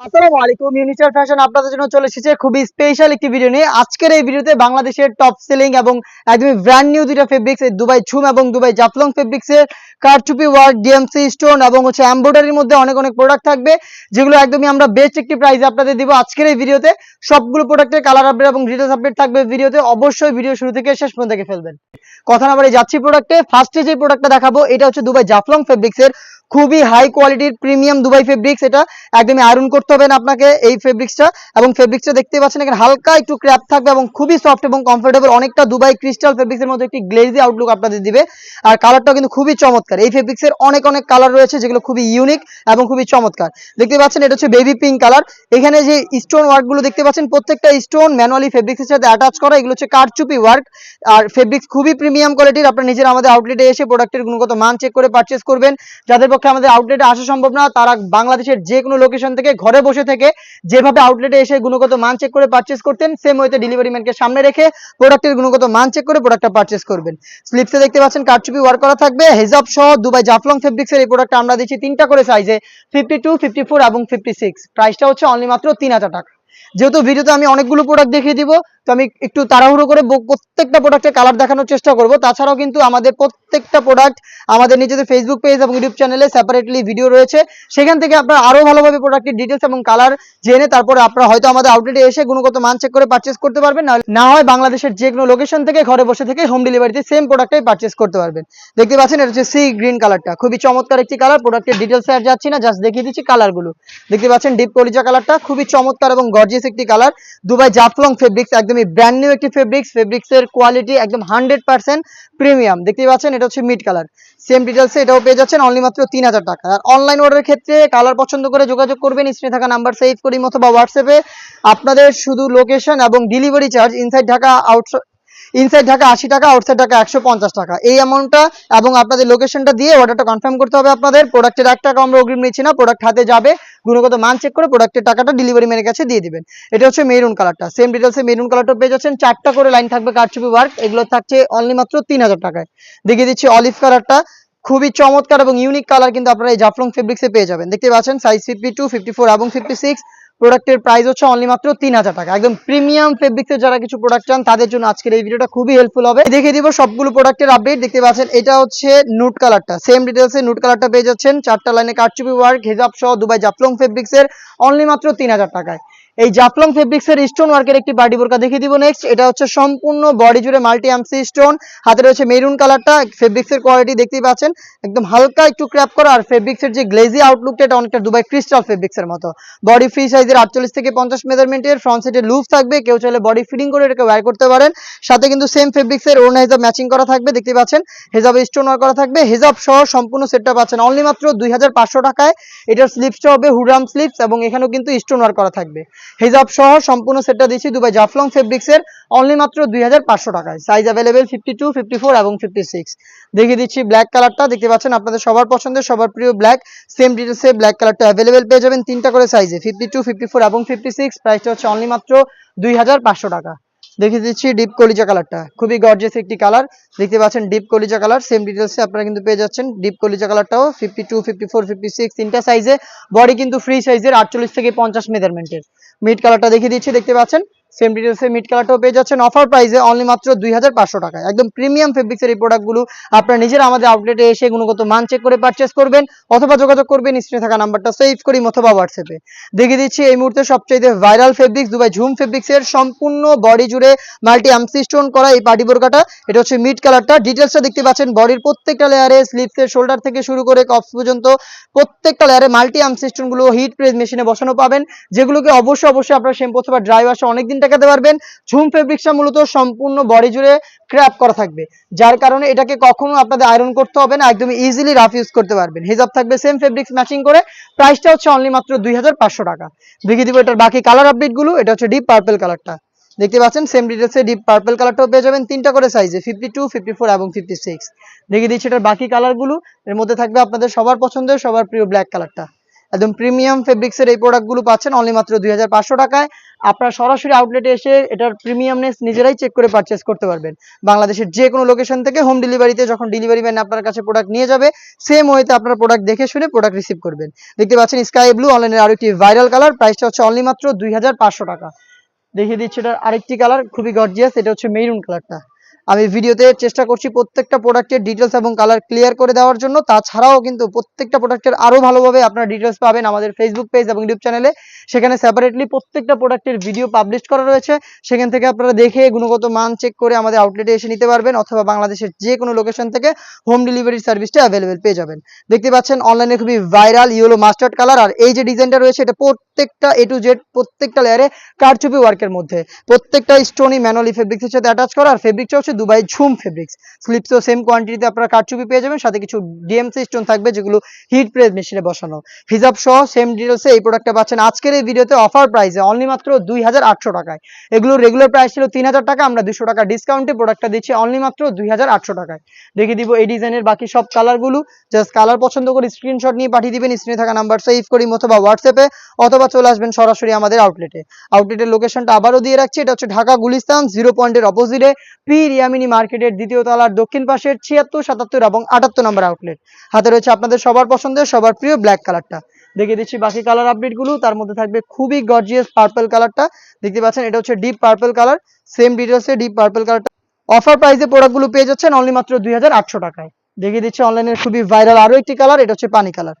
আসসালামু আলাইকুম ইউনিচার ফ্যাশন আপনাদের জন্য চলে এসেছে খুবই স্পেশাল একটি ভিডিও নিয়ে। আজকের এই ভিডিওতে বাংলাদেশের টপ সেলিং এবং একদমই ব্র্যান্ড নিউ দুইটা ফেব্রিক্স দুবাই ছুম এবং দুবাই জাফলং ফেব্রিক্স এর কারচুপি, ওয়ার্ক, ডিএমসি, স্টোন এবং হচ্ছে এমব্রয়ডারির মধ্যে অনেক অনেক প্রোডাক্ট থাকবে, যেগুলো একদমই আমরা বেস্ট একটি প্রাইসে আপনাদের দিব আজকের এই ভিডিওতে সবগুলো প্রোডাক্টের কালার আপডেট এবং ডিটেলস আপডেট থাকবে ভিডিওতে অবশ্যই ভিডিও শুরু থেকে শেষ পর্যন্ত দেখে ফেলবেন। কথা না বলে যাচ্ছি প্রোডাক্টে ফার্স্টে যে প্রোডাক্টটা দেখাবো, এটা হচ্ছে দুবাই জাফলং ফেব্রিক্স এর খুবই হাই কোয়ালিটির প্রিমিয়াম দুবাই ফেব্রিক্স এটা একদমই আয়রন করতে হবে না আপনাকে এই ফেব্রিক্সটা এবং ফেব্রিক্সটা দেখতে পাচ্ছেন, এখানে হালকা একটু ক্র্যাপ থাকবে এবং খুবই সফট এবং কমফোর্টেবল অনেকটা দুবাই ক্রিস্টাল ফেব্রিক্সের মধ্যে একটি গ্লেজি আউটলুক আপনাদের দিবে। আর কালারটাও কিন্তু খুবই চমৎকার। এই ফেব্রিক্সের অনেক অনেক কালার রয়েছে যেগুলো খুবই ইউনিক এবং খুবই চমৎকার। দেখতে পাচ্ছেন, এটা হচ্ছে বেবি পিঙ্ক কালার এখানে যে স্টোন ওয়ার্কগুলো দেখতে পাচ্ছেন, প্রত্যেকটা স্টোন ম্যানুয়ালি ফেব্রিক্সের সাথে অ্যাটাচ করা, এগুলো হচ্ছে কারচুপি ওয়ার্ক আর ফেব্রিক্স খুবই প্রিমিয়াম কোয়ালিটির আপনারা নিজেরা আমাদের আউটলেটে এসে প্রোডাক্টের গুণগত মান চেক করে পারচেস করবেন। যাদের পক্ষে আমাদের আউটলেটে আসা সম্ভব না, তারা বাংলাদেশের যে কোনো লোকেশন থেকে, ঘরে বসে থেকে, যেভাবে আউটলেটে এসে গুণগত মান চেক করে পারচেস করতেন সেম ওয়েতে ডেলিভারি ম্যানকে সামনে রেখে প্রোডাক্টের গুণগত মান চেক করে প্রোডাক্টটা পারচেস করবেন। স্লিপসে দেখতে পাচ্ছেন, কারচুপি ওয়ার্ক করা থাকবে হেজাব সহ দুবাই জাফলং ফেব্রিক্সের এই প্রোডাক্টটা আমরা দিচ্ছি তিনটা করে সাইজে ফিফটি টু ফিফটি ফোর এবং ফিফটি সিক্স প্রাইসটা হচ্ছে অনলি মাত্র তিন হাজার টাকা। যেহেতু ভিডিওতে আমি অনেকগুলো প্রোডাক্ট দেখিয়ে দিব তো আমি একটু তাড়াহুড়ো করে প্রত্যেকটা প্রোডাক্টের কালার দেখানোর চেষ্টা করব। তাছাড়াও কিন্তু আমাদের প্রত্যেকটা প্রোডাক্ট আমাদের নিজেদের ফেসবুক পেজ এবং ইউটিউব চ্যানেলে সেপারেটলি ভিডিও রয়েছে। সেখান থেকে আপনারা আরও ভালোভাবে প্রোডাক্টের ডিটেলস এবং কালার জেনে তারপরে আপনারা হয়তো আমাদের আউটলেটে এসে গুণগত মান চেক করে পারচেস করতে পারবেন। না- হয় বাংলাদেশের যে কোনো লোকেশন থেকে ঘরে বসে থেকে হোম ডেলিভারিতে সেম প্রোডাক্টটাই পারচেস করতে পারবেন। দেখতে পাচ্ছেন এটা হচ্ছে সি গ্রিন কালারটা খুবই চমৎকার একটি কালার প্রোডাক্টের ডিটেলস আর যাচ্ছি না জাস্ট দেখিয়ে দিচ্ছি কালারগুলো দেখতে পাচ্ছেন ডিপ কলিজা কালারটা খুবই চমৎকার এবং গর্জিয়াস একটি কালার দুবাই জাফলং ফেব্রিক্স একদমই ব্র্যান্ড নিউ একটি ফেব্রিক্স ফেব্রিক্স এর কোয়ালিটি একদম হান্ড্রেড পার্সেন্ট প্রিমিয়াম দেখতে পাচ্ছেন, এটা হচ্ছে মিড কালার সেম ডিটেলসে এটাও পেয়ে যাচ্ছেন অনলি মাত্র তিন হাজার টাকা। আর অনলাইন অর্ডারের ক্ষেত্রে কালার পছন্দ করে যোগাযোগ করবেন স্ক্রিনে থাকা নাম্বার সেভ করি অথবা হোয়াটসঅ্যাপে আপনাদের শুধু লোকেশন এবং delivery charge inside Dhaka out inside Dhaka আশি টাকা আউটসাইড ঢাকা একশো পঞ্চাশ টাকা। এই অ্যামাউন্টটা এবং আপনাদের লোকেশনটা দিয়ে অর্ডারটা কনফার্ম করতে হবে আপনাদের। প্রোডাক্টের এক টাকা আমরা অগ্রিম নিচ্ছি না প্রোডাক্ট হাতে যাবে। গুণগত মান চেক করে প্রোডাক্টের টাকাটা ডেলিভারি ম্যানের কাছে দিয়ে দিবেন। এটা হচ্ছে মেরুন কালারটা সেম ডিটেলসে মেরুন কালারটা পেয়ে যাচ্ছেন। চারটা করে লাইন থাকবে কারচুপি ওয়ার্ক এগুলো থাকছে অনলি মাত্র তিন হাজার টাকায়। দেখিয়ে দিচ্ছি অলিভ কালারটা খুবই চমৎকার এবং ইউনিক কালার কিন্তু আপনারা এই জাফলং ফেব্রিক্সে পেয়ে যাবেন। দেখতে পাচ্ছেন size fifty two fifty four এবং ফিফটি সিক্স প্রোডাক্টের প্রাইস হচ্ছে অনলি মাত্র তিন হাজার টাকা। একদম প্রিমিয়াম ফেব্রিক্সের যারা কিছু প্রোডাক্ট চান, তাদের জন্য আজকের এই ভিডিওটা খুবই হেল্পফুল হবে। দেখে দিব সবগুলো প্রোডাক্টের আপডেট দেখতে পাচ্ছেন, এটা হচ্ছে নুট কালারটা সেম ডিটেলসে নুট কালারটা পেয়ে যাচ্ছেন। চারটা লাইনে কারচুপি ওয়ার্ক হেজাব সহ দুবাই জাফলং ফেব্রিক্সের অনলি মাত্র তিন হাজার টাকায়। এই জাফলং ফেব্রিক্স এর স্টোন ওয়ার্কের একটি বাড়ি বোরকা দেখিয়ে দিব নেক্সট এটা হচ্ছে সম্পূর্ণ বডি জুড়ে মাল্টি আমসি স্টোন হাতে রয়েছে মেরুন কালারটা ফেব্রিক্স এর কোয়ালিটি দেখতেই পাচ্ছেন। একদম হালকা একটু ক্র্যাপ করা আর ফেব্রিক্স এর যে গ্লেজি আউটলুকটা এটা অনেকটা দুবাই ক্রিস্টাল ফেব্রিক্স এর মতো। বডি ফ্রি সাইজের আটচল্লিশ থেকে পঞ্চাশ মেজারমেন্টের ফ্রন্ট সাইডে লুজ থাকবে, কেউ চাইলে বডি ফিটিং করে এটাকে ওয়্যার করতে পারেন। সাথে কিন্তু সেম ফেব্রিক্স এর ওড়না হিসাব ম্যাচিং করা থাকবে দেখতে পাচ্ছেন। হেজাবে স্টোন ওয়ার্ক করা থাকবে। হেজাব সহ সম্পূর্ণ সেটটা পাচ্ছেন অনলি মাত্র দুই হাজার পাঁচশো টাকায়। এটার স্লিপসটা হবে হুডাম স্লিপস এবং এখানেও কিন্তু স্টোন ওয়ার্ক করা থাকবে। হেজাব সহ সম্পূর্ণ সেটটা দিচ্ছি দুবাই জাফলং ফেব্রিক্স এর অনলি মাত্র দুই হাজার পাঁচশো টাকায়। Size available fifty two fifty four এবং ফিফটি সিক্স দেখিয়ে দিচ্ছি ব্ল্যাক কালারটা দেখতে পাচ্ছেন আপনাদের সবার পছন্দের, সবার প্রিয় ব্ল্যাক সেম ডিটেলসে ব্ল্যাক কালারটা অ্যাভেলেবেল পেয়ে যাবেন তিনটা করে সাইজে ফিফটি টু ফিফটি ফোর এবং ফিফটি সিক্স প্রাইসটা হচ্ছে অনলি মাত্র দুই হাজার পাঁচশো টাকা। দেখিয়ে দিচ্ছি ডিপ কলিজা কালারটা খুবই গর্জিয়াস একটি কালার দেখতে পাচ্ছেন ডিপ কলিজা কালার সেম ডিটেলসে আপনারা কিন্তু পেয়ে যাচ্ছেন। ডিপ কলিজা কালারটাও fifty two fifty four fifty six তিনটা সাইজে বডি কিন্তু ফ্রি সাইজের আটচল্লিশ থেকে পঞ্চাশ মেজারমেন্টের মিড কালারটা দেখিয়ে দিচ্ছি দেখতে পাচ্ছেন? সেম ডিটেলসে মিড কালারটাও পেয়ে যাচ্ছেন। অফার প্রাইসে অনলি মাত্র দুই হাজার পাঁচশো টাকায় একদম প্রিমিয়াম ফেব্রিক্সের এই প্রোডাক্টগুলো আপনারা নিজেরা আমাদের আউটলেটে এসে গুণগত মান চেক করে পারচেস করবেন অথবা যোগাযোগ করবেন স্ক্রিনে থাকা নাম্বারটা সেভ করি অথবা হোয়াটসঅ্যাপে দেখিয়ে দিচ্ছি এই মুহূর্তে সবচেয়ে ভাইরাল ফেব্রিক্স দুবাই ঝুম ফেব্রিক্সের সম্পূর্ণ বডি জুড়ে মাল্টি আমসি স্টোন করা এই পার্টি বোরকাটা এটা হচ্ছে মিড কালারটা ডিটেলসটা দেখতে পাচ্ছেন বডির প্রত্যেকটা লেয়ারে স্লিপসের শোল্ডার থেকে শুরু করে কপস পর্যন্ত প্রত্যেকটা লেয়ারে মাল্টি আমসি স্টোনগুলো হিট প্রেস মেশিনে বসানো পাবেন। যেগুলোকে অবশ্যই অবশ্যই আপনারা শ্যাম্পু অথবা ড্রাই ওয়াশে অনেকদিন টাকাতে পারবেন। ঝুম ফেব্রিক্সটা মূলত সম্পূর্ণ বডি জুড়ে ক্র্যাপ করা থাকবে। যার কারণে এটাকে কখনো আপনাদের আয়রন করতে হবে না একদম ইজিলি রাফ ইউজ করতে পারবেন। হিজাব থাকবে সেম ফেব্রিক্স ম্যাচিং করে প্রাইসটা হচ্ছে অনলি মাত্র দুই হাজার পাঁচশো টাকা। দেখিয়ে দিব এটার বাকি কালার আপডেটগুলো, এটা হচ্ছে ডিপ পার্পল কালারটা দেখতে পাচ্ছেন সেম ডিটেলসে ডিপ পার্পল কালারটাও পেয়ে যাবেন, তিনটা করে সাইজে ফিফটি টু ফিফটি ফোর এবং ফিফটি সিক্স দেখিয়ে দিচ্ছি এটার বাকি কালারগুলো এর মধ্যে থাকবে আপনাদের সবার পছন্দের, সবার প্রিয় ব্ল্যাক কালারটা একদম প্রিমিয়াম ফেব্রিক্সের এই প্রোডাক্টগুলো পাচ্ছেন অনলি মাত্র দুই হাজার পাঁচশো টাকায়। আপনারা সরাসরি আউটলেটে এসে এটার প্রিমিয়ামনেস নিজেরাই চেক করে পারচেস করতে পারবেন। বাংলাদেশের যে কোনো লোকেশন থেকে হোম ডেলিভারিতে যখন ডেলিভারি ম্যান আপনার কাছে প্রোডাক্ট নিয়ে যাবে সেম ওয়েতে আপনার প্রোডাক্ট দেখে শুনে প্রোডাক্ট রিসিভ করবেন। দেখতে পাচ্ছেন স্কাই ব্লু অনলাইনের আরও একটি ভাইরাল কালার প্রাইসটা হচ্ছে অনলি মাত্র দুই হাজার পাঁচশো টাকা। দেখিয়ে দিচ্ছি এটার আরেকটি কালার খুবই গর্জিয়াস এটা হচ্ছে মেরুন কালারটা আমি ভিডিওতে চেষ্টা করছি প্রত্যেকটা প্রোডাক্টের ডিটেলস এবং কালার ক্লিয়ার করে দেওয়ার জন্য। তাছাড়াও কিন্তু প্রত্যেকটা প্রোডাক্টের আরও ভালোভাবে আপনারা ডিটেলস পাবেন আমাদের ফেসবুক পেজ এবং ইউটিউব চ্যানেলে সেখানে সেপারেটলি প্রত্যেকটা প্রোডাক্টের ভিডিও পাবলিশ করা রয়েছে। সেখান থেকে আপনারা দেখে গুণগত মান চেক করে আমাদের আউটলেটে এসে নিতে পারবেন অথবা বাংলাদেশের যে কোনো লোকেশন থেকে হোম ডেলিভারি সার্ভিসটা অ্যাভেলেবেল পেয়ে যাবেন। দেখতে পাচ্ছেন অনলাইনে খুবই ভাইরাল ইয়েলো মাস্টার্ড কালার আর এই যে ডিজাইনটা রয়েছে, এটা প্রত্যেকটা এ টু জেড প্রত্যেকটা লেয়ারে কারচুপি ওয়ার্কের মধ্যে। প্রত্যেকটা স্টোনই ম্যানুয়ালি ফেব্রিক্সের সাথে অ্যাটাচ করা আর ফেব্রিকটা হচ্ছে দুবাই ঝুম ফেব্রিক্স স্লিপসও সেম কোয়ান্টিটিতে আপনারা কারচুপি পেয়ে যাবেন, সাথে কিছু ডিএমসি স্টোন থাকবে, যেগুলো হিট প্রেস মেশিনে বসানো। হিজাব সহ সেম ডিটেলসে এই প্রোডাক্টটা পাচ্ছেন। আজকের এই ভিডিওতে অফার প্রাইসে অনলি মাত্র দুই হাজার আটশো টাকায়। এগুলোর রেগুলার প্রাইস ছিল তিন হাজার টাকা, আমরা দুশো টাকা ডিসকাউন্টে প্রোডাক্টটা দিচ্ছি অনলি মাত্র দুই হাজার আটশো টাকায়। দেখিয়ে দিব এই ডিজাইনের বাকি সব কালারগুলো জাস্ট কালার পছন্দ করে স্ক্রিনশট নিয়ে পাঠিয়ে দিবেন স্ক্রিনে থাকা নাম্বার সেভ করি অথবা হোয়াটসঅ্যাপে অথবা চলে আসবেন সরাসরি আমাদের আউটলেটে আউটলেটের লোকেশনটা আবারও দিয়ে রাখছি, এটা হচ্ছে ঢাকা গুলিস্তান জিরো পয়েন্টের অপোজিটে পি রিয়ামিনি মার্কেটের দ্বিতীয় তলার দক্ষিণ পাশের ছিয়াত্তর, সাতাত্তর এবং আটাত্তর নম্বর আউটলেট হাতে রয়েছে আপনাদের সবার পছন্দের, সবার প্রিয় ব্ল্যাক কালারটা দেখিয়ে দিচ্ছি বাকি কালার আপডেটগুলো তার মধ্যে থাকবে খুবই গর্জিয়াস পার্পল কালারটা দেখতে পাচ্ছেন, এটা হচ্ছে ডিপ পার্পল কালার সেম ডিটেলসে ডিপ পার্পল কালারটা অফার প্রাইসে প্রোডাক্টগুলো পেয়ে যাচ্ছেন অনলি মাত্র দুই হাজার আটশো টাকায়। দেখিয়ে দিচ্ছি অনলাইনের খুবই ভাইরাল আরও একটি কালার এটা হচ্ছে পানি colour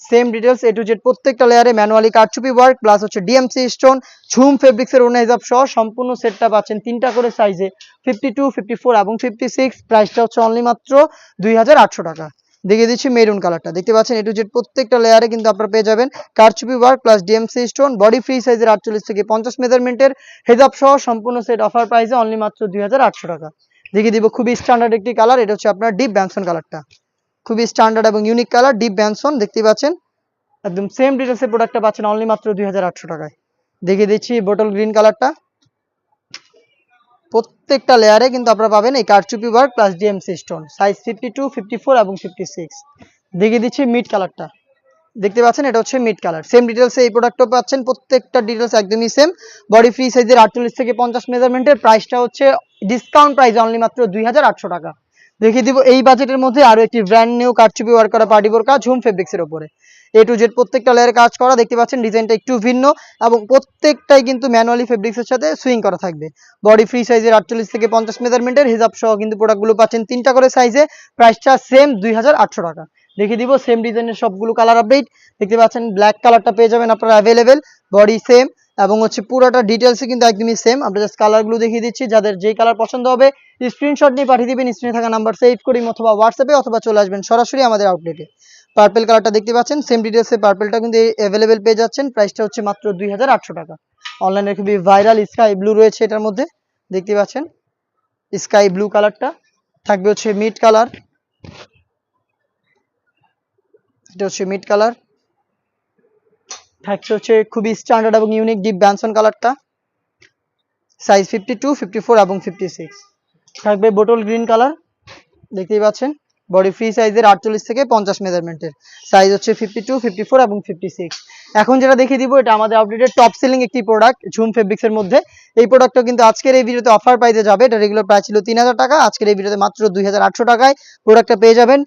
same details A to Z প্রত্যেকটা লেয়ারে ম্যানুয়ালি কারচুপি ওয়ার্ক প্লাস হচ্ছে ডিএমসি স্টোন ঝুম ফেব্রিক্সের ওনা হিসাব সহ সম্পূর্ণ সেটটা পাচ্ছেন তিনটা করে সাইজে ফিফটি টু ফিফটি ফোর এবং ফিফটি সিক্স প্রাইসটা হচ্ছে অনলি মাত্র দুই হাজার আটশো টাকা। দেখিয়ে দিচ্ছি মেরুন কালারটা দেখতে পাচ্ছেন এ টু জেড প্রত্যেকটা লেয়ারে কিন্তু আপনারা পেয়ে যাবেন কারচুপি work plus DMC stone body free সাইজের আটচল্লিশ থেকে পঞ্চাশ মেজারমেন্টের হেজাব সহ সম্পূর্ণ সেট অফার প্রাইসে অনলি মাত্র দুই হাজার আটশো টাকা। দেখিয়ে দিব খুবই স্ট্যান্ডার্ড একটি কালার এটা হচ্ছে আপনার ডিপ ব্যানসন কালারটা খুবই স্ট্যান্ডার্ড এবং ইউনিক কালার ডিপ ব্যানসন দেখতে পাচ্ছেন। একদম সেম ডিটেলসের প্রোডাক্টটা পাচ্ছেন অনলি মাত্র দুই হাজার আটশো টাকায়। দেখিয়ে দিচ্ছি বোটল গ্রিন কালারটা প্রত্যেকটা লেয়ারে কিন্তু আপনারা পাবেন এই কারচুপি work plus DMC stone size fifty two fifty four এবং ফিফটি সিক্স দেখিয়ে দিচ্ছি মিড কালারটা দেখতে পাচ্ছেন এটা হচ্ছে মিড কালার সেম ডিটেলসে এই প্রোডাক্টও পাচ্ছেন প্রত্যেকটা ডিটেলস একদমই সেম বডি ফ্রি সাইজের আটচল্লিশ থেকে পঞ্চাশ মেজারমেন্টের প্রাইসটা হচ্ছে ডিসকাউন্ট প্রাইস অনলি মাত্র দুই হাজার আটশো টাকা। দেখিয়ে দিব। এই বাজেটের মধ্যে আরও একটি ব্র্যান্ড নিউ কারচুপি ওয়ার্ক করা পার্টি কাজ হুম ফেব্রিক্সের উপরে। এ টু জেড প্রত্যেকটা লেয়ারে কাজ করা দেখতে পাচ্ছেন ডিজাইনটা একটু ভিন্ন এবং প্রত্যেকটাই কিন্তু ম্যানুয়ালি ফেব্রিক্সের সাথে সুইং করা থাকবে। বডি ফ্রি সাইজের আটচল্লিশ থেকে পঞ্চাশ মেজারমেন্টের হিসাব সহ কিন্তু প্রোডাক্টগুলো পাচ্ছেন তিনটা করে সাইজে প্রাইসটা সেম দুই হাজার আটশো টাকা। দেখিয়ে দিব সেম ডিজাইনের সবগুলো কালার আপডেট দেখতে পাচ্ছেন ব্ল্যাক কালারটা পেয়ে যাবেন আপনারা অ্যাভেলেবেল বডি সেম এবং হচ্ছে পুরোটা ডিটেলসে কিন্তু একদমই সেম আমরা জাস্ট কালারগুলো দেখিয়ে দিচ্ছি। যাদের যেই কালার পছন্দ হবে স্ক্রিনশট নিয়ে পাঠিয়ে দিবেন স্ক্রিনে থাকা নাম্বার সেভ করি অথবা হোয়াটসঅ্যাপে অথবা চলে আসবেন সরাসরি আমাদের আউটলেটে পার্পেল কালারটা দেখতে পাচ্ছেন সেম ডিটেলসে পার্পেলটা কিন্তু অ্যাভেলেবেল পেয়ে যাচ্ছেন। প্রাইসটা হচ্ছে মাত্র দুই হাজার আটশো টাকা। অনলাইনে খুবই ভাইরাল স্কাই ব্লু রয়েছে এটার মধ্যে। দেখতে পাচ্ছেন স্কাই ব্লু কালারটা থাকবে হচ্ছে মিড কালার এটা হচ্ছে মিড কালার থাকছে হচ্ছে খুবই স্ট্যান্ডার্ড এবং ইউনিক ডিপ ব্যানসন কালারটা size fifty two fifty four এবং ফিফটি সিক্স থাকবে বোটল গ্রিন কালার দেখতেই পাচ্ছেন। বডি ফ্রি সাইজের আটচল্লিশ থেকে পঞ্চাশ মেজারমেন্টের সাইজ হচ্ছে ফিফটি টু ফিফটি ফোর এবং ফিফটি সিক্স এখন যেটা দেখিয়ে দিব, এটা আমাদের আপডেটের টপ সেলিং একটি প্রোডাক্ট ঝুম ফেব্রিক্সের মধ্যে। এই প্রোডাক্টটা কিন্তু আজকের এই ভিডিওতে অফার পাইতে যাবে। এটা রেগুলার প্রাইস ছিল তিন হাজার টাকা, আজকের এই ভিডিওতে মাত্র দুই হাজার আটশো টাকায় প্রোডাক্টটা পেয়ে যাবেন।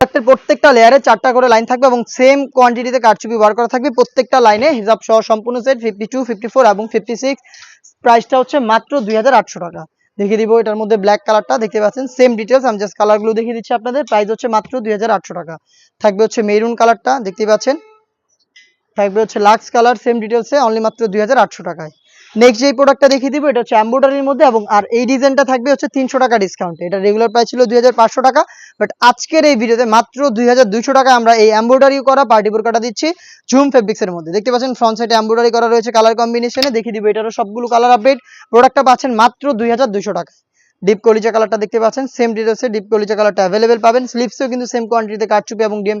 প্রোডাক্টের প্রত্যেকটা লেয়ারে চারটা করে লাইন থাকবে এবং সেম কোয়ান্টিটিতে কারচুপি বার করা থাকবে। প্রত্যেকটা লাইনে হিসাব সহ সম্পূর্ণ set fifty two fifty four এবং ফিফটি সিক্স প্রাইসটা হচ্ছে মাত্র দুই হাজার আটশো টাকা। দেখিয়ে দিব এটার মধ্যে ব্ল্যাক কালারটা দেখতে পাচ্ছেন? সেম ডিটেলস আমি জাস্ট কালারগুলো দেখিয়ে দিচ্ছি আপনাদের। প্রাইস হচ্ছে মাত্র দুই হাজার আটশো টাকা। থাকবে হচ্ছে মেরুন কালারটা দেখতে পাচ্ছেন? থাকবে হচ্ছে লাক্স কালার সেম ডিটেলসে অনলি মাত্র দুই হাজার আটশো টাকায়। নেক্সট যে প্রোডাক্টটা দেখিয়ে দিব, এটা হচ্ছে এম্ব্রয়ডারির মধ্যে এবং আর এই ডিজাইনটা থাকবে হচ্ছে তিনশো টাকা ডিসকাউন্ট এটা রেগুলার প্রাইস ছিল দুই হাজার পাঁচশো টাকা বাট আজকের এই ভিডিওতে মাত্র দুই হাজার দুইশো টাকা আমরা এই এম্ব্রয়ডারি করা পার্টি বোরকাটা দিচ্ছি ঝুম ফেব্রিক্সের মধ্যে। দেখতে পাচ্ছেন ফ্রন্ট সাইডে এম্ব্রয়ডারি করা রয়েছে কালার কম্বিনেশনে দেখিয়ে দিব, এটারও সবগুলো কালার আপডেট প্রোডাক্টটা পাচ্ছেন মাত্র দুই হাজার দুইশো টাকা ডিপ কলিজা কালারটা দেখতে পাচ্ছেন সেম ডিটেলসে ডিপ কলিজা কালারটা অ্যাভেলেবেল পাবেন। স্লিপসেও কিন্তু সেম কোয়ান্টিটিতে কাটচুপি এবং ডিএম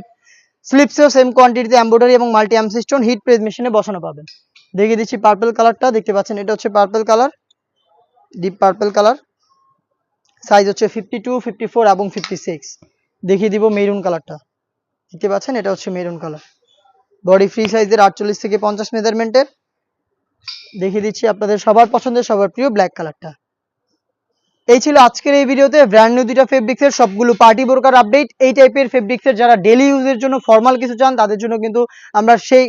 স্লিপসেও সেম কোয়ান্টিটিতে এম্ব্রয়ডারি এবং মাল্টি অ্যামসিস্টোন হিট প্রেস মেশিনে বসানো পাবেন। দেখিয়ে দিচ্ছি পার্পল কালারটা দেখতে পাচ্ছেন, এটা হচ্ছে purple colour deep purple colour size হচ্ছে ফিফটি টু ফিফটি ফোর এবং ফিফটি সিক্স দেখিয়ে দিব মেরুন কালারটা দেখতে পাচ্ছেন, এটা হচ্ছে মেরুন কালার বডি ফ্রি সাইজের আটচল্লিশ থেকে পঞ্চাশ মেজারমেন্টের দেখিয়ে দিচ্ছি আপনাদের সবার পছন্দের, সবার প্রিয় ব্ল্যাক কালারটা এই ছিল আজকের এই ভিডিওতে। ব্র্যান্ড নিউ দুইটা ফেব্রিক্সের সবগুলো পার্টি বোরকার আপডেট এই টাইপের ফেব্রিক্সের যারা ডেলি ইউজের জন্য ফর্মাল কিছু চান, তাদের জন্য কিন্তু আমরা সেই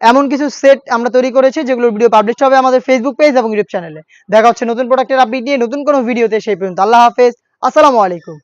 এমন কিছু সেট আমরা তৈরি করেছি, যেগুলোর ভিডিও পাবলিশ হবে আমাদের ফেসবুক পেজ এবং ইউটিউব চ্যানেলে দেখা হচ্ছে নতুন প্রোডাক্টের আপডেট নিয়ে নতুন কোনো ভিডিওতে সেই পর্যন্ত আল্লাহ হাফেজ। আসসালামু আলাইকুম।